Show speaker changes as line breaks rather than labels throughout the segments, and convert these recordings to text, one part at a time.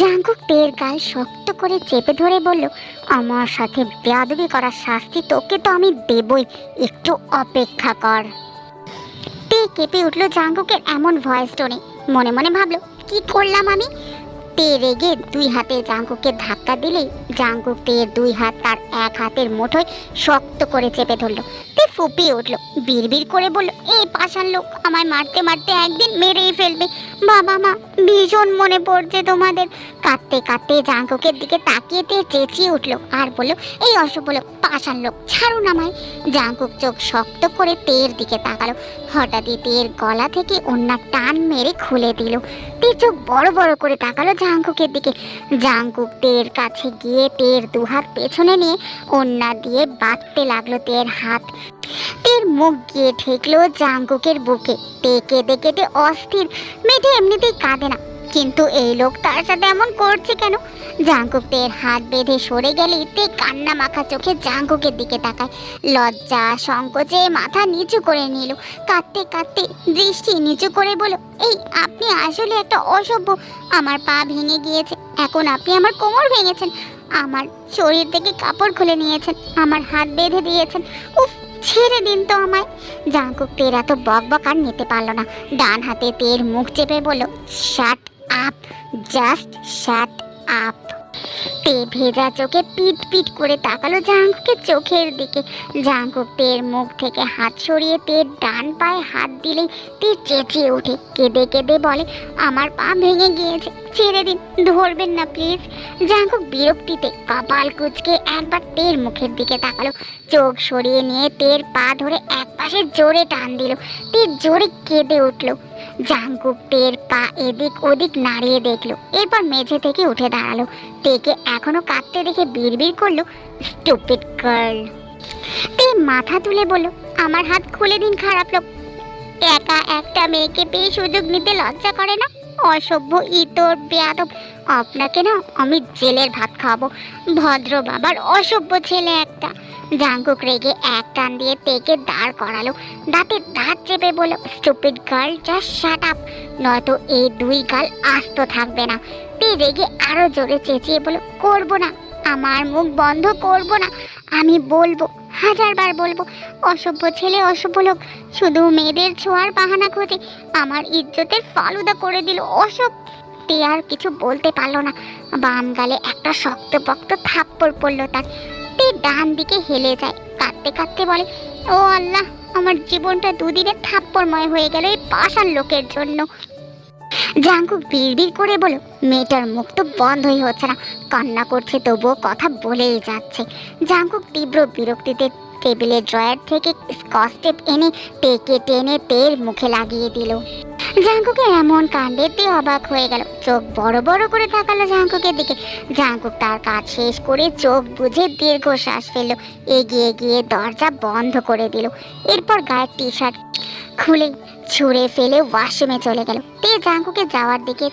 Jungkook তের গাল শক্ত করে চেপে ধরে বলল, আমার সাথে বেয়াদবি করার শাস্তি তোকে তো আমি দেবই। একটু অপেক্ষা কর। তে কেঁপে উঠল জাঙ্কুকের এমন ভয়েস টোনে। মনে মনে ভাবলো, কি করলাম আমি? তে রেগে দুই হাতে জাঙ্কুকে ধাক্কা দিলেই জাঙ্কুক তের দুই হাত তার এক হাতের মুঠোয় শক্ত করে চেপে ধরলো। তে ফুপিয়ে উঠল, বিড়বিড় করে বলল, এই পাষাণ লোক আমায় মারতে মারতে একদিন মেরেই ফেলবে। বাবা মা, ভীষণ মনে পড়ছে তোমাদের। কাঁদতে কাঁদতে জাঙ্কুকের দিকে তাকিয়ে তে চেঁচিয়ে উঠল আর বলল, এই অশুভ লোক, পাষাণ লোক, ছাড়ুন আমায়। জাঙ্কুক চোখ শক্ত করে তের দিকে তাকালো। হঠাৎই তের গলা থেকে অন্য টান মেরে খুলে দিল। তে চোখ বড় বড় করে তাকালো জাঙ্কুকের দিকে। জাঙ্কুক তের কাছে গিয়ে তের দুহাত পেছনে নিয়ে অন্যা দিয়ে বাঁধতে লাগল তের হাত। তের মুখ গিয়ে ঠেকলো জাঙ্কুকের বুকে। তে কেঁদে কেটে অস্থির, মেয়েটা এমনিতেই কাঁদে না। কিন্তু এই লোক তার সাথে এমন করছে কেন? জাঙ্কুক তের হাত বেঁধে সরে গেলেই তে কান্না মাখা চোখে জাঙ্কুকের দিকে তাকায়। লজ্জা, সংকোচে মাথা নিচু করে নিল। কাঁদতে কাঁদতে দৃষ্টি নিচু করে বলো এই, আপনি আসলে একটা অসভ্য। আমার পা ভেঙে গিয়েছে। এখন আপনি আমার কোমর ভেঙেছেন। আমার শরীর থেকে কাপড় খুলে নিয়েছেন, আমার হাত বেঁধে দিয়েছেন। উফ, ছেড়ে দিন তো আমায়। জাঙ্কুক তের এত বক বক আর নিতে পারল না। ডান হাতে তের মুখ চেপে বলল shut up just shut up তে ভেজা চোখে পিট পিট করে তাকালো জাঙ্কুকের চোখের দিকে। জাঙ্কুক তের মুখ থেকে হাত সরিয়ে তের ডান পায়ে হাত দিলেই তে চেঁচিয়ে ওঠে। কেঁদে কেঁদে বলে, আমার পা ভেঙে গিয়েছে, ছেড়ে দিন, ধরবেন না প্লিজ। জাঙ্কুক বিরক্তিতে কপাল কুচকে একবার তের মুখের দিকে তাকালো। চোখ সরিয়ে নিয়ে তের পা ধরে এক পাশে জোরে টান দিল। তে জোরে কেঁদে উঠল। জাঙ্কুক তের পা এদিক ওদিক নাড়িয়ে দেখল। এরপর মেঝে থেকে উঠে দাঁড়াল। তেকে এখনও কাঁদতে দেখে বিড়বিড় করল স্টুপিড গার্ল তে মাথা তুলে বলল, আমার হাত খুলে দিন, খারাপ লোক। একা একটা মেয়েকে পেয়ে সুযোগ নিতে লজ্জা করে না? অসভ্য, ইতর, বেয়াদব। আপনাকে না, আমি জেলের ভাত খাওয়াবো। ভদ্র বাবার অসভ্য ছেলে একটা। জাঙ্কুক রেগে এক টান দিয়ে তেকে দাঁড় করালো। দাঁতে দাঁত চেপে বলো stupid girl just shut up নয়তো এই দুই গাল আস্ত থাকবে না। তে রেগে আরও জোরে চেঁচিয়ে বলো করব না, আমার মুখ বন্ধ করব না, আমি বলব, হাজারবার বলব, অসভ্য ছেলে, অসভ্য লোক, শুধু মেয়েদের ছোঁয়ার বাহানা খোঁজে, আমার ইজ্জতের ফালুদা করে দিল অসভ্য তে আর কিছু বলতে পারল না। বাম গালে একটা শক্ত পক্ত থাপ্পড় পড়ল তার। ডান দিকে হেলে যায়। কাঁদতে কাঁদতে বলে, ও আল্লাহ, আমার জীবনটা দুদিনে থাপ্পড়ময় হয়ে গেল এই পাষাণ লোকের জন্য। জাঙ্কুক বিড়বিড় করে বলো, মেয়েটার মুখ তো বন্ধই হচ্ছে না। কান্না করছে তবুও কথা বলেই যাচ্ছে। জাঙ্কুক তীব্র বিরক্তিতে টেবিলের ড্রয়ার থেকে স্কচ টেপ এনে টেকে টেনে তের মুখে লাগিয়ে দিল। জাঙ্কুকে এমন কাণ্ডে তে অবাক হয়ে গেল। চোখ বড় বড় করে তাকালো জাঙ্কুকের দিকে। জাঙ্কুক তার কাজ শেষ করে চোখ বুঝে দীর্ঘ শ্বাস ফেলল। এগিয়ে গিয়ে দরজা বন্ধ করে দিল। এরপর গায়ের টি শার্ট খুলে ছুঁড়ে ফেলে ওয়াশরুমে চলে গেল। তে জাঙ্কুকে যাওয়ার দিকে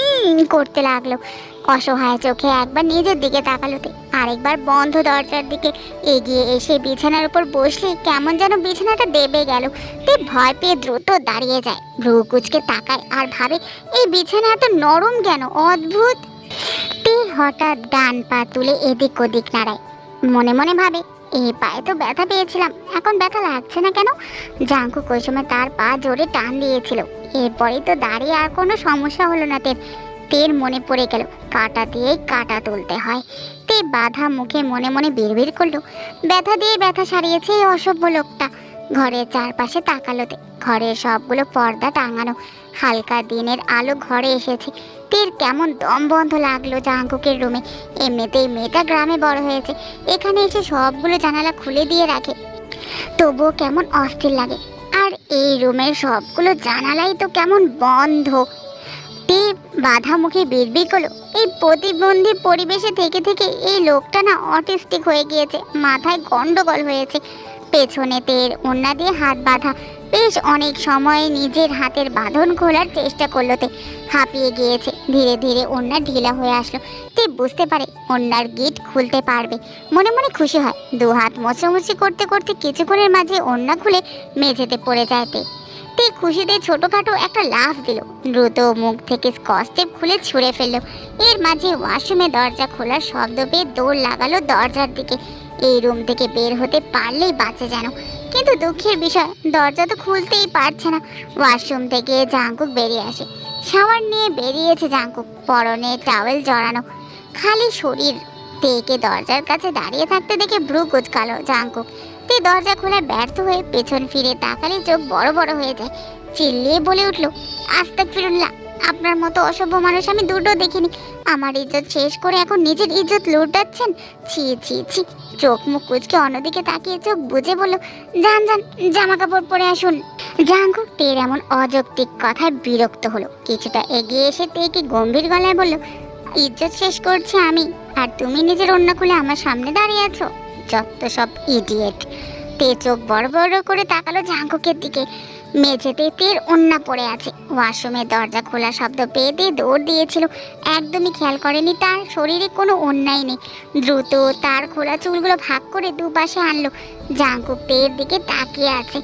উম করতে লাগল। অসহায় চোখে একবার নিজের দিকে তাকালো তে আরেকবার বন্ধ দরজার দিকে এগিয়ে এসে বিছানার উপর বসলে কেমন যেন বিছানাটা দেবে গেল। তে ভয় পেয়ে দ্রুত দাঁড়িয়ে যায়। ভ্রু কুচকে তাকায় আর ভাবে, এই বিছানা এত নরম কেন? অদ্ভুত! তে হঠাৎ ডান পা তুলে এদিক ওদিক নাড়ায়। মনে মনে ভাবে এই পায়ে তো ব্যথা পেয়েছিলাম, এখন ব্যথা লাগছে না কেন? জাঙ্কু ওই সময় তার পা জোরে টান দিয়েছিল। এরপরেই তো দাঁড়িয়ে আর কোনো সমস্যা হলো না তের তের মনে পড়ে গেল, কাটা দিয়ে কাটা তুলতে হয়। তে বাধা মুখে মনে মনে বিড়বিড় করল, ব্যথা দিয়ে ব্যথা সারিয়েছে এই অসভ্য লোকটা। ঘরের চারপাশে তাকালো তে ঘরের সবগুলো পর্দা টাঙানো, হালকা দিনের আলো ঘরে এসেছে। তের কেমন দম বন্ধ লাগল জাঙ্কুকের রুমে। এমনিতেই মেয়েটা গ্রামে বড় হয়েছে, এখানে এসে সবগুলো জানালা খুলে দিয়ে রাখে। তবুও কেমন অস্থির লাগে। আর এই রুমের সবগুলো জানালাই তো কেমন বন্ধ। তে বাধা মুখে বিড়বিড় করল। এই প্রতিবন্ধী পরিবেশে থেকে থেকে এই লোকটা না অটিস্টিক হয়ে গিয়েছে, মাথায় গন্ডগোল হয়েছে। পেছনে তের ওন্না দিয়ে হাত বাঁধা। বেশ অনেক সময় নিজের হাতের বাঁধন খোলার চেষ্টা করল তে। হাঁপিয়ে গিয়েছে, ধীরে ধীরে ওন্না ঢিলা হয়ে আসলো। তে বুঝতে পারে ওন্নার গেট খুলতে পারবে। মনে মনে খুশি হয় দু হাত মোছামুছি করতে করতে কিছুক্ষণের মাঝে ওন্না খুলে মেঝেতে পড়ে যায় তে। তে খুশিতে ছোটখাটো একটা লাফ দিল। দ্রুত মুখ থেকে স্কচ টেপ খুলে ছুঁড়ে ফেলল। এর মাঝে ওয়াশরুমে দরজা খোলার শব্দ পেয়ে দৌড় লাগালো দরজার দিকে। এই রুম থেকে বের হতে পারলেই বাঁচে যেন। কিন্তু দুঃখের বিষয়, দরজা তো খুলতেই পারছে না। ওয়াশরুম থেকে জাঙ্কুক বেরিয়ে আসে। শাওয়ার নিয়ে বেরিয়েছে জাঙ্কুক, পরনে টাওয়েল জড়ানো। খালি শরীর তেকে দরজার কাছে দাঁড়িয়ে থাকতে দেখে ভ্রু কুচকালো জাঙ্কুক। তে দরজা খোলায় ব্যর্থ হয়ে পেছন ফিরে তাকালে চোখ বড় বড় হয়ে যায়। চিল্লিয়ে বলে উঠল আস্তে ফিরুল্লাহ, আপনার মতো অসভ্য মানুষ আমি দুটো দেখিনি। আমার ইজ্জত শেষ করে এখন নিজের ইজ্জত লুটাচ্ছেন? ছি ছি ছি। চোখ মুখ কুচকে অন্যদিকে তাকিয়ে চোখ বুঝে বলল, যান যান জামা কাপড় পরে আসুন। জাঙ্কুক তের এমন অযৌক্তিক কথায় বিরক্ত হলো। কিছুটা এগিয়ে এসে তেকে গম্ভীর গলায় বলল, ইজ্জত শেষ করছি আমি, আর তুমি নিজের অন্য খুলে আমার সামনে দাঁড়িয়ে আছো? যত সব ইডিয়েট তে চোখ বড় বড় করে তাকালো জাঙ্কুকের দিকে। মেঝেতে তের অন্যা পড়ে আছে। ওয়াশরুমের দরজা খোলা শব্দ পেয়ে দিয়ে দৌড় দিয়েছিল। একদমই খেয়াল করেনি তার শরীরে কোনো অন্যায় নেই। দ্রুত তার খোলা চুলগুলো ভাগ করে দুপাশে আনলো। জাঙ্কুক তের দিকে তাকিয়ে আছে।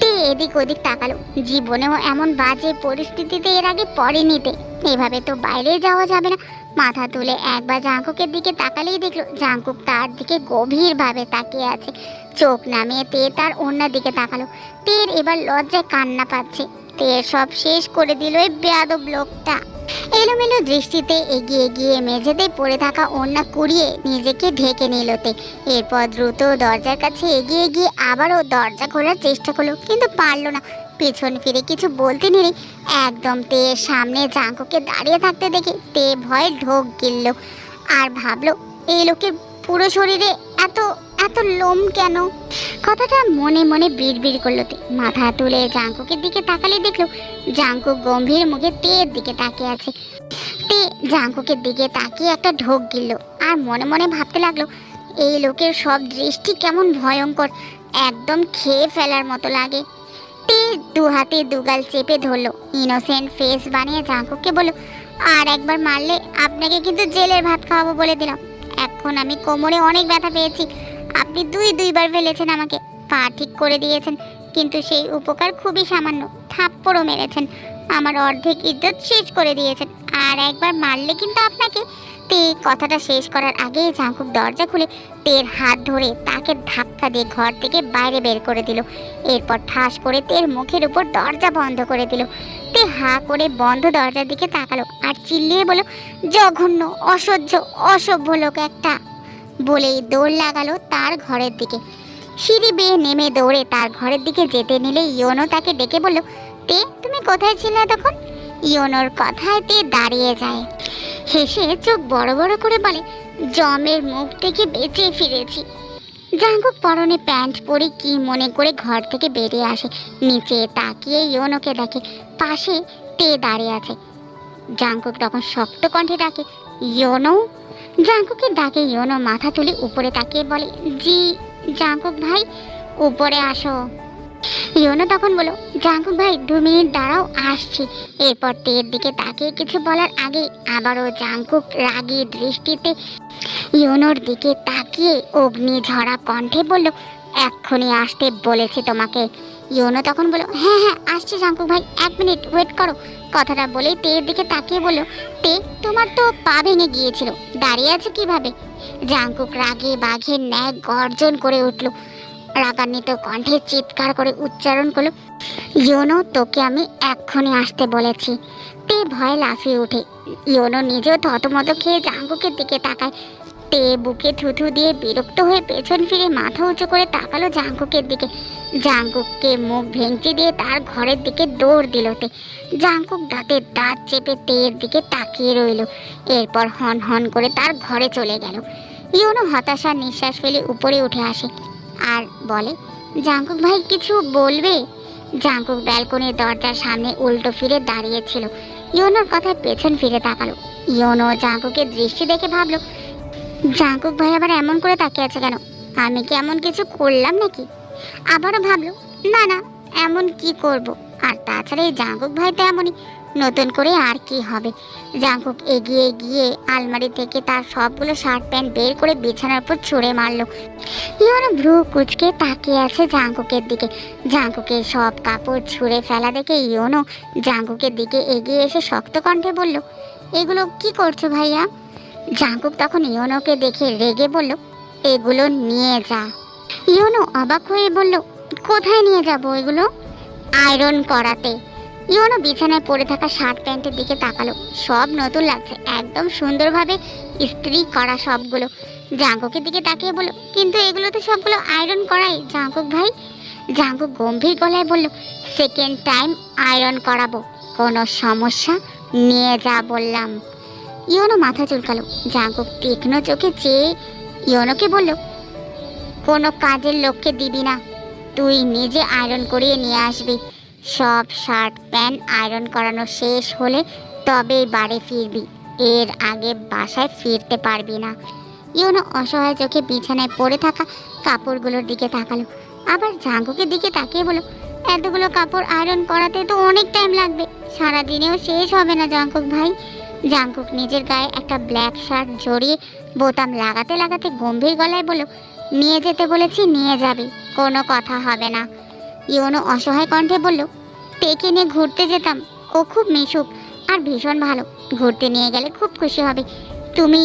তে এদিক ওদিক তাকালো। জীবনেও এমন বাজে পরিস্থিতিতে এর আগে পড়েনি তে। এভাবে তো বাইরে যাওয়া যাবে না। মাথা তুলে একবার জাঙ্কুকের দিকে তাকালেই দেখল জাঙ্কুক তার দিকে গভীরভাবে তাকিয়ে আছে। চোখ নামিয়ে তে তার অন্যার দিকে তাকালো। তের এবার লজ্জায় কান্না পাচ্ছে। তের সব শেষ করে দিল এই বেয়াদব লোকটা। এলোমেলো দৃষ্টিতে এগিয়ে গিয়ে মেঝেতে পড়ে থাকা অন্যা কুড়িয়ে নিজেকে ঢেকে নিল তে। এরপর দ্রুত দরজার কাছে এগিয়ে গিয়ে আবারও দরজা খোলার চেষ্টা করল, কিন্তু পারল না। পেছন ফিরে কিছু বলতে নিলে একদম তে সামনে জাঙ্কুকে দাঁড়িয়ে থাকতে দেখে তে ভয়ে ঢোক গিলল আর ভাবলো, এই লোকের পুরো শরীরে এত এত লোম কেন? কথাটা মনে মনে বিড়বিড় করল তে। মাথা তুলে জাঙ্কুকের দিকে তাকালে দেখল জাঙ্কুক গম্ভীর মুখে তের দিকে তাকিয়ে আছে। তে জাঙ্কুকের দিকে তাকিয়ে একটা ঢোক গিলল আর মনে মনে ভাবতে লাগল, এই লোকের সব দৃষ্টি কেমন ভয়ঙ্কর, একদম খেয়ে ফেলার মতো লাগে। তে দু হাতে দুগাল চেপে ধরলো। ইনোসেন্ট ফেস বানিয়ে জাঙ্কুককে বলল, আর একবার মারলে আপনাকে কিন্তু জেলের ভাত খাওয়াবো বলে দিলাম। এখন আমি কোমরে অনেক ব্যথা পেয়েছি। আপনি দুই, দুইবার ফেলেছেন আমাকে। পা ঠিক করে দিয়েছেন, কিন্তু সেই উপকার খুবই সামান্য। থাপ্পড়ও মেরেছেন। আমার অর্ধেক ইজ্জত শেষ করে দিয়েছেন। আর একবার মারলে কিন্তু আপনাকে তে কথাটা শেষ করার আগেই জাঙ্কুক দরজা খুলে তের হাত ধরে তাকে ধাক্কা দিয়ে ঘর থেকে বাইরে বের করে দিল। এরপর ঠাস করে তের মুখের উপর দরজা বন্ধ করে দিল। তে হা করে বন্ধ দরজার দিকে তাকালো আর চিল্লিয়ে বলল, জঘন্য, অসহ্য, অসভ্য লোক একটা। বলেই দৌড় লাগালো তার ঘরের দিকে। সিঁড়ি বেয়ে নেমে দৌড়ে তার ঘরের দিকে যেতে নিলে ইয়নো তাকে ডেকে বলল, তে, তুমি কোথায় ছিলে তখন ইয়নোর কথায় তে দাঁড়িয়ে যায়। হেসে চোখ বড় বড় করে বলে, জমের মুখ থেকে বেঁচে ফিরেছি। জাঙ্কুক পরনে প্যান্ট পরে কি মনে করে ঘর থেকে বেরিয়ে আসে। নিচে তাকিয়ে ইয়নোকে দেখে, পাশে তে দাঁড়িয়ে আছে। জাঙ্কুক তখন শক্ত কণ্ঠে ডাকে ইয়নো জাঙ্কুকের ডাকে ইয়নো মাথা তুলে উপরে তাকিয়ে বলে, জি, জাঙ্কুক ভাই, উপরে আসো। ইয়নো তখন বলো জাঙ্কুক ভাই, দু মিনিট দাঁড়াও, আসছি। এরপর তের দিকে তাকিয়ে কিছু বলার আগে আবারও জাঙ্কুক রাগী দৃষ্টিতে ইয়নোর দিকে তাকিয়ে অগ্নি ঝরা কণ্ঠে বলল, এক্ষুনি আসতে বলেছি তোমাকে। ইয়নো তখন বলল হ্যাঁ হ্যাঁ আসছি জাঙ্কুক ভাই, এক মিনিট ওয়েট করো। কথাটা বলেই তের দিকে তাকিয়ে বলল, তে, তোমার তো পা ভেঙে গিয়েছিল, দাঁড়িয়ে আছে কীভাবে? জাঙ্কুক রাগে বাঘের ন্যায় গর্জন করে উঠল রাগান্বিত কণ্ঠে চিৎকার করে উচ্চারণ করল, ইয়োনো, তোকে আমি এক্ষুনি আসতে বলেছি। তে ভয় লাফিয়ে ওঠে। ইয়োনো নিজেও থতমত খেয়ে জাঙ্কুকের দিকে তাকায়। তে বুকে থুথু দিয়ে বিরক্ত হয়ে পেছন ফিরে মাথা উঁচু করে তাকালো জাঙ্কুকের দিকে। জাঙ্কুককে মুখ ভেঙচি দিয়ে তার ঘরের দিকে দৌড় দিল তে। জাঙ্কুক দাঁতের দাঁত চেপে তেয়ের দিকে তাকিয়ে রইল। এরপর হন হন করে তার ঘরে চলে গেল। ইউনো হতাশার নিঃশ্বাস ফেলে উপরে উঠে আসে। আর বলে, জাঙ্কুক ভাই কিছু বলবে? জাঙ্কুক ব্যালকনির দরজার সামনে উল্টো ফিরে দাঁড়িয়েছিল। ইয়োনোর কথায় পেছন ফিরে তাকালো। ইয়োনো জাঙ্কুকের দৃষ্টি দেখে ভাবলো, জাঙ্কুক ভাই আবার এমন করে তাকিয়ে আছে কেন? আমি কি এমন কিছু করলাম নাকি? আবারও ভাবলো, না না, এমন কি করব? আর তাছাড়া এই জাঙ্কুক ভাই তো এমনই। নতুন করে আর কি হবে? জাঙ্কুক এগিয়ে গিয়ে আলমারি থেকে তার সবগুলো শার্ট প্যান্ট বের করে বিছানার উপর ছুঁড়ে মারলো। ইওনো ভ্রু কুচকে তাকিয়ে আছে জাঙ্কুকের দিকে। জাঙ্কুকের সব কাপড় ছুঁড়ে ফেলা দেখে ইওনো জাঙ্কুকের দিকে এগিয়ে এসে শক্ত কণ্ঠে বলল, এগুলো কি করছ ভাইয়া? জাঙ্কুক তখন ইওনোকে দেখে রেগে বলল, এগুলো নিয়ে যা। ইওনো অবাক হয়ে বলল, কোথায় নিয়ে যাব এগুলো? আয়রন করাতে। ইওনো বিছানায় পড়ে থাকা শার্ট প্যান্টের দিকে তাকালো। সব নতুন লাগছে, একদম সুন্দরভাবে ইস্ত্রি করা সবগুলো। জাঙ্কুকের দিকে তাকিয়ে বলল, কিন্তু এগুলো তো সবগুলো আয়রন করাই, জাঙ্কুক ভাই। জাঙ্কুক গম্ভীর গলায় বলল সেকেন্ড টাইম আয়রন করাবো, কোনো সমস্যা? নিয়ে যা বললাম। ইওনো মাথা চুলকালো। জাঙ্কুক তীক্ষ্ণ চোখে চেয়ে ইওনোকে বলল, কোনো কাজের লোককে দিবি না। তুই নিজে আয়রন করিয়ে নিয়ে আসবি। সব শার্ট, প্যান্ট আয়রন করানো শেষ হলে তবেই বাড়ি ফিরবি। এর আগে বাসায় ফিরতে পারবি না। ইওনো অসহায় চোখে বিছানায় পড়ে থাকা কাপড়গুলোর দিকে তাকালো। আবার জাঙ্কুকের দিকে তাকিয়ে বলো এতগুলো কাপড় আয়রন করাতে তো অনেক টাইম লাগবে। সারা দিনেও শেষ হবে না জাঙ্কুক ভাই। জাঙ্কুক নিজের গায়ে একটা ব্ল্যাক শার্ট জড়িয়ে বোতাম লাগাতে লাগাতে গম্ভীর গলায় বলল, নিয়ে যেতে বলেছি, নিয়ে যাবি। কোনো কথা হবে না। ইওনো অসহায় কণ্ঠে বলল তেকে নিয়ে ঘুরতে যেতাম। ও খুব মিশুক আর ভীষণ ভালো। ঘুরতে নিয়ে গেলে খুব খুশি হবে। তুমি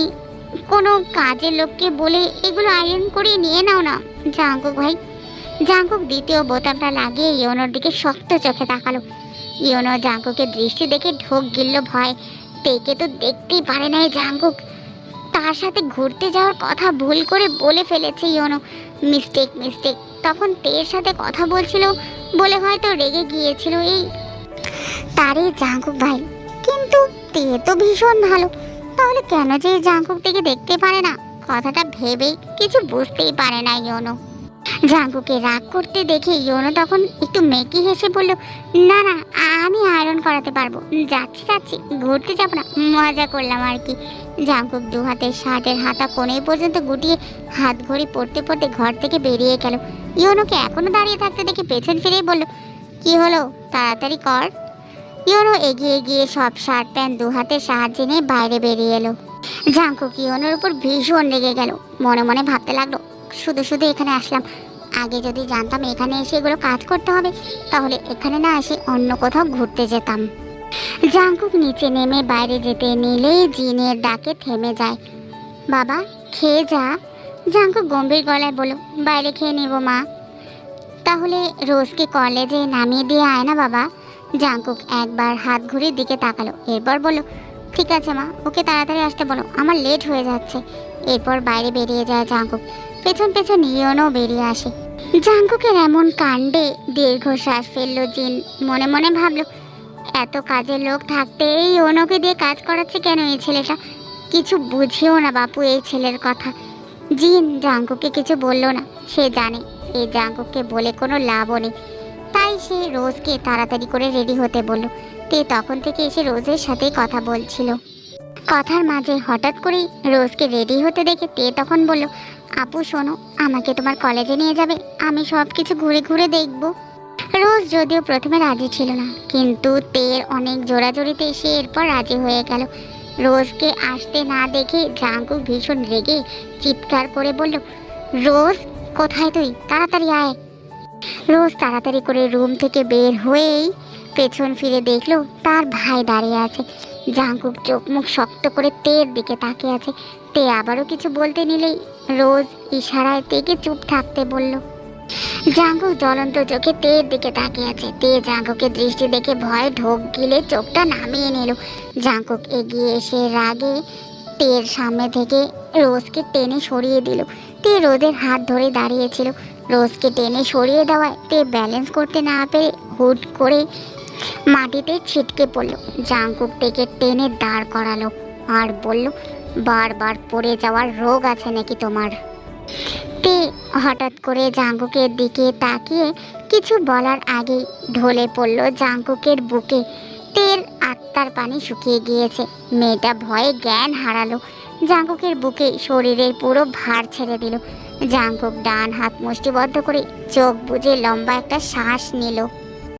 কোনো কাজের লোককে বলে এগুলো আয়রন করে নিয়ে নাও না, জাঙ্কুক ভাই। জাঙ্কুক দ্বিতীয় বোতামটা লাগিয়ে ইওনোর দিকে শক্ত চোখে তাকালো। ইওনো জাঙ্কুকের দৃষ্টি দেখে ঢোক গিলল ভয়। তেকে তো দেখতেই পারে না এই জাঙ্কুক। তার সাথে ঘুরতে যাওয়ার কথা ভুল করে বলে ফেলেছে ইয়োনো। Mistake mistake. তখন তের সাথে কথা বলছিল বলে হয়তো রেগে গিয়েছিল এই তারই জাঙ্কুক ভাই। কিন্তু তে তো ভীষণ ভালো। তাহলে কেন যে জাঙ্কুক থেকে দেখতে পারে না? কথাটা ভেবেই কিছু বুঝতেই পারে না ইওনো জাঙ্কুকে রাগ করতে দেখে ইওনো তখন একটু মেকি হেসে বলল, না না, আমি আয়রন করাতে পারব। যাচ্ছি যাচ্ছি, ঘুরতে যাব না, মজা করলাম আর কি। জাঙ্কুক দু হাতের শার্টের হাতা কোণে পর্যন্ত গুটিয়ে হাত ঘড়ি পড়তে পড়তে ঘর থেকে বেরিয়ে গেল। ইওনোকে এখনও দাঁড়িয়ে থাকতে দেখে পেছন ফিরেই বলল, কি হলো? তাড়াতাড়ি কর। ইওনো এগিয়ে গিয়ে সব শার্ট, প্যান্ট দু হাতের সাহায্যে নিয়ে বাইরে বেরিয়ে এলো। জাঙ্কুক ইওনোর উপর ভীষণ রেগে গেল। মনে মনে ভাবতে লাগল, শুধু শুধু এখানে আসলাম। আগে যদি জানতাম এখানে এসে এগুলো কাজ করতে হবে, তাহলে এখানে না এসে অন্য কোথাও ঘুরতে যেতাম। জাঙ্কুক নিচে নেমে বাইরে যেতে নিলেই জিনের ডাকে থেমে যায়। বাবা, খেয়ে যা। জাঙ্কুক গম্ভীর গলায় বলো বাইরে খেয়ে নেব, মা। তাহলে রোজকে কলেজে নামিয়ে দিয়ে আয় না, বাবা। জাঙ্কুক একবার হাত ঘুরির দিকে তাকালো, এরপর বলল, ঠিক আছে, মা, ওকে তাড়াতাড়ি আসতে বলো, আমার লেট হয়ে যাচ্ছে। এরপর বাইরে বেরিয়ে যায় জাঙ্কুক পেছন পেছন ইয়নও বেরিয়ে আসে। জাঙ্কুকের এমন কাণ্ডে দীর্ঘশ্বাস ফেলল জিন। মনে মনে ভাবলো, এত কাজের লোক থাকতে এই অনুকে দিয়ে কাজ করাচ্ছে কেন এই ছেলেটা? কিছু বুঝেও না বাপু এই ছেলের কথা। জিন জাঙ্কুকে কিছু বলল না, সে জানে এই জাঙ্কুককে বলে কোনো লাভও নেই। তাই সে রোজকে তাড়াতাড়ি করে রেডি হতে বলল। তে তখন থেকে এসে রোজের সাথেই কথা বলছিল। কথার মাঝে হঠাৎ করেই রোজকে রেডি হতে দেখে তে তখন বলল, আপু, শোনো, আমাকে তোমার কলেজে নিয়ে যাবে, আমি সব কিছু ঘুরে ঘুরে দেখব। রোজ যদিও প্রথমে রাজি ছিল না, কিন্তু তের অনেক জোরাজোরিতে সে এরপর রাজি হয়ে গেল। রোজকে আসতে না দেখে জাঙ্কুক ভীষণ রেগে চিৎকার করে বলল, রোজ, কোথায় তুই? তাড়াতাড়ি আয়। রোজ তাড়াতাড়ি করে রুম থেকে বের হয়েই পেছন ফিরে দেখল, তার ভাই দাঁড়িয়ে আছে। জাঙ্কুক চোখ মুখ শক্ত করে তের দিকে তাকিয়ে আছে। তে আবারও কিছু বলতে নিলেই রোজ ইশারায় তেকে চুপ থাকতে বলল, জাঙ্কুক জ্বলন্ত চোখে তের দিকে তাকিয়ে আছে। তে জাঙ্কুকের দৃষ্টি দেখে ভয় ঢোক গিলে চোখটা নামিয়ে নিল। জাঙ্কুক এগিয়ে এসে রাগে তের সামনে থেকে রোজকে টেনে সরিয়ে দিল। তে রোজের হাত ধরে দাঁড়িয়েছিল। রোজকে টেনে সরিয়ে দেওয়ায় তে ব্যালেন্স করতে না পেরে হুট করে মাটিতে ছিটকে পড়ল। জাঙ্কুক থেকে টেনে দাঁড় করালো আর বলল, বারবার পড়ে যাওয়ার রোগ আছে নাকি তোমার? তে হঠাৎ করে জাঙ্কুকের দিকে তাকিয়ে কিছু বলার আগেই ঢলে পড়ল জাঙ্কুকের বুকে। তের আত্মার পানি শুকিয়ে গিয়েছে। মেয়েটা ভয়ে জ্ঞান হারালো। জাঙ্কুকের বুকে শরীরের পুরো ভার ছেড়ে দিল। জাঙ্কুক ডান হাত মুষ্টিবদ্ধ করে চোখ বুজে লম্বা একটা শ্বাস নিল।